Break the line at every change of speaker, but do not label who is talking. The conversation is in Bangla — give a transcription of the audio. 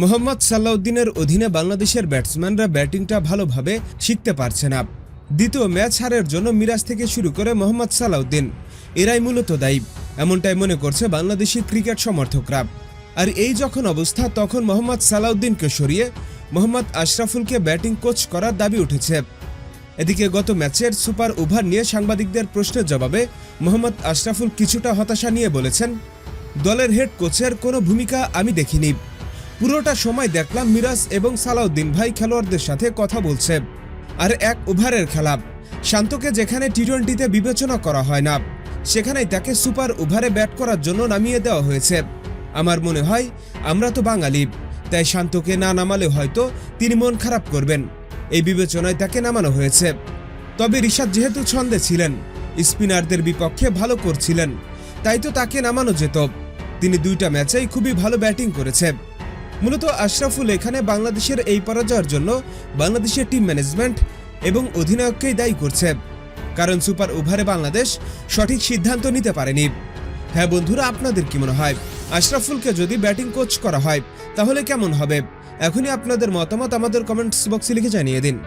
মোহাম্মদ সাল্লাউদ্দিনের অধীনে বাংলাদেশের ব্যাটসম্যানরা ব্যাটিংটা ভালোভাবে শিখতে পারছে না। দ্বিতীয় ম্যাচ হারের জন্য মিরাজ থেকে শুরু করে মোহাম্মদ সালাউদ্দিন। এরাই মূলত দায়ী, এমনটাই মনে করছে বাংলাদেশি ক্রিকেট সমর্থকরা। আর এই যখন অবস্থা, তখন মোহাম্মদ সালাউদ্দিনকে সরিয়ে মোহাম্মদ আশরাফুলকে ব্যাটিং কোচ করার দাবি উঠেছে। এদিকে গত ম্যাচের সুপার ওভার নিয়ে সাংবাদিকদের প্রশ্নের জবাবে মোহাম্মদ আশরাফুল কিছুটা হতাশা নিয়ে বলেছেন, দলের হেড কোচের কোনো ভূমিকা আমি দেখিনি। পুরোটা সময় দেখলাম মিরাজ এবং সালাউদ্দিন ভাই খেলোয়াড়দের সাথে কথা বলছে। আর এক ওভারের খেলা। শান্তকে যেখানে টি টোয়েন্টিতে বিবেচনা করা হয় না, সেখানেই তাকে সুপার ওভারে ব্যাট করার জন্য নামিয়ে দেওয়া হয়েছে। আমার মনে হয়, আমরা তো বাঙালি, তাই শান্তকে না নামালে হয়তো তিনি মন খারাপ করবেন। এই বিবেচনায় তাকে নামানো হয়েছে। তবে ঋষাদ যেহেতু ছন্দে ছিলেন, স্পিনারদের বিপক্ষে ভালো করছিলেন, তাই তো তাকে নামানো যেত। তিনি দুইটা ম্যাচেই খুবই ভালো ব্যাটিং করেছে। মূলত আশরাফুল এখানে বাংলাদেশের এই পরাজয়ের জন্য বাংলাদেশের টিম ম্যানেজমেন্ট এবং অধিনায়ককেই দায়ী করছে। কারণ সুপার ওভারে বাংলাদেশ সঠিক সিদ্ধান্ত নিতে পারেনি। হ্যাঁ বন্ধুরা, আপনাদের কি মনে হয়? আশরাফুলকে যদি ব্যাটিং কোচ করা হয়, তাহলে কেমন হবে? এখনই আপনাদের মতামত আমাদের কমেন্টস বক্সে লিখে জানিয়ে দিন।